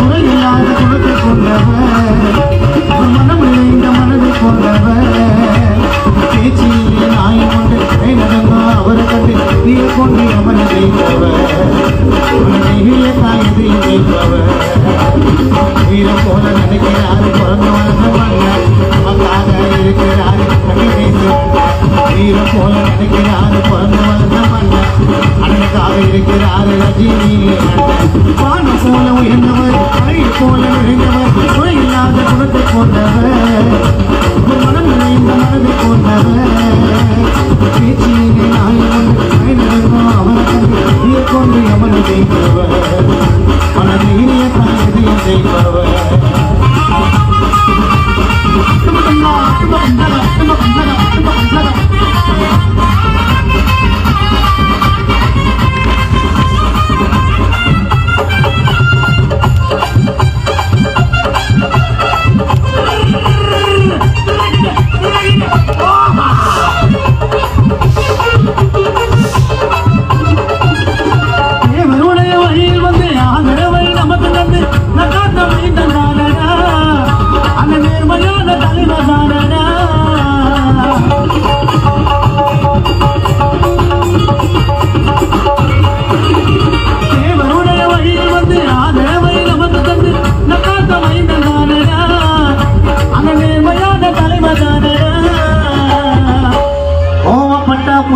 குறையில்லாத குணத்தை கொண்டவர். மனம் நிறைந்த மனதை கொண்டவர். பேச்சிலே நாயம் கொண்டு கை நடந்தோ அவரை கண்டு நீ கொண்டு அவனை ஜெயித்தவர் நெகிழ ஜெயிப்பவர் போல நினைக்கிறாரு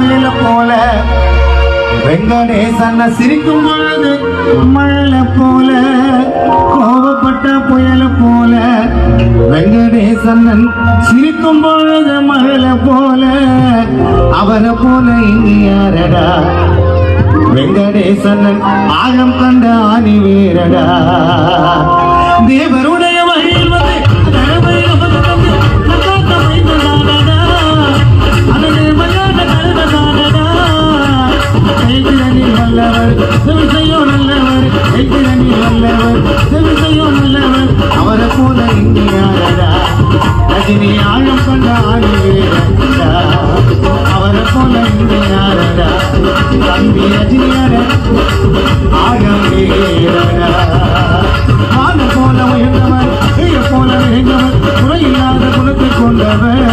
கோவப்பட்ட போல. வெங்கடேசன்ன சிரிக்கும் பொழுது மழல போல. கோபப்பட்ட புயல போல. வெங்கடேசன்னன் சிரிக்கும் பொழுது மழல போல. அவரை போல இங்கு யாரடா? வெங்கடேசன் ஆழம் கண்ட ஆணி வீரடா தேவருடைய போல இங்கே ரஜினி ஆழம் கொண்ட ஆணி வீரடா அவரை போல இங்கே யாரடா தம்பி ரஜினியர ஆழம் வீரடா வானம் போல உயர்ந்தவர் செய்ய போல நிறைந்தவர் குறையில்லாத குணத்தை கொண்டவர்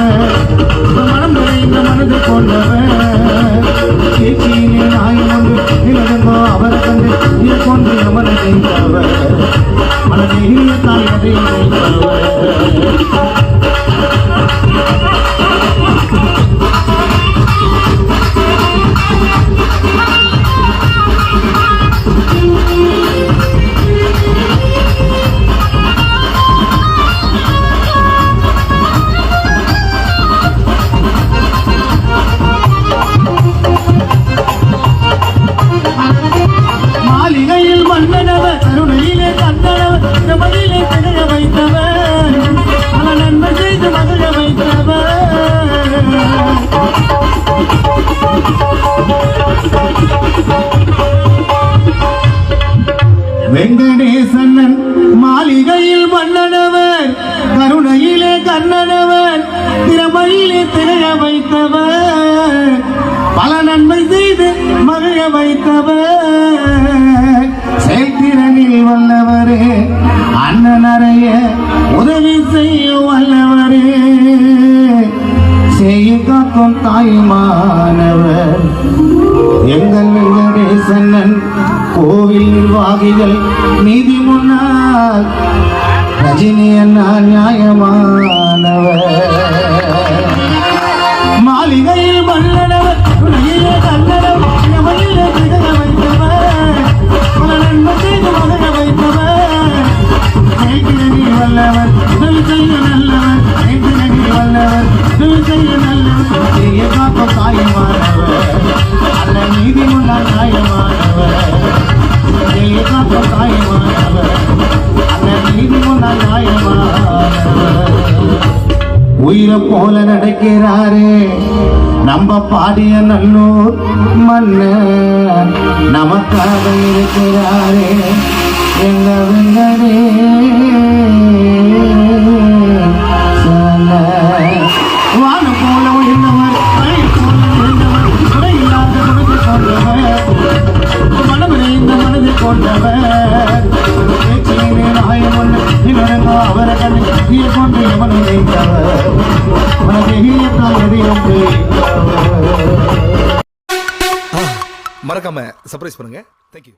மனதை வெங்கடேசன்னன் மாளிகையில் மன்னனவர் கருணையிலே கண்ணனவர் திறமையிலே திகழ வைத்தவர். பல நன்மை செய்து மகிழ வைத்தவர். செயல்திறனில் வல்லவரே அண்ணன் அறைய உதவி செய்ய எங்கள் வெங்கடேசன்னன் கோவில் நிர்வாகிகள் நீதி முன்னால் ரஜினி அண்ணா நியாயமானவர். உயிரை போல நடக்கிறாரே. நம்ம பாடிய நல்லூர் மன்னர் நமக்காக இருக்கிறாரே. எங்க வெங்கடே ஒன்று எவன் நினைத்தவர் வைத்தவர் மனதெகியத்தால் எதையும் மறக்காம சர்ப்ரைஸ் பண்ணுங்க. தேங்க்யூ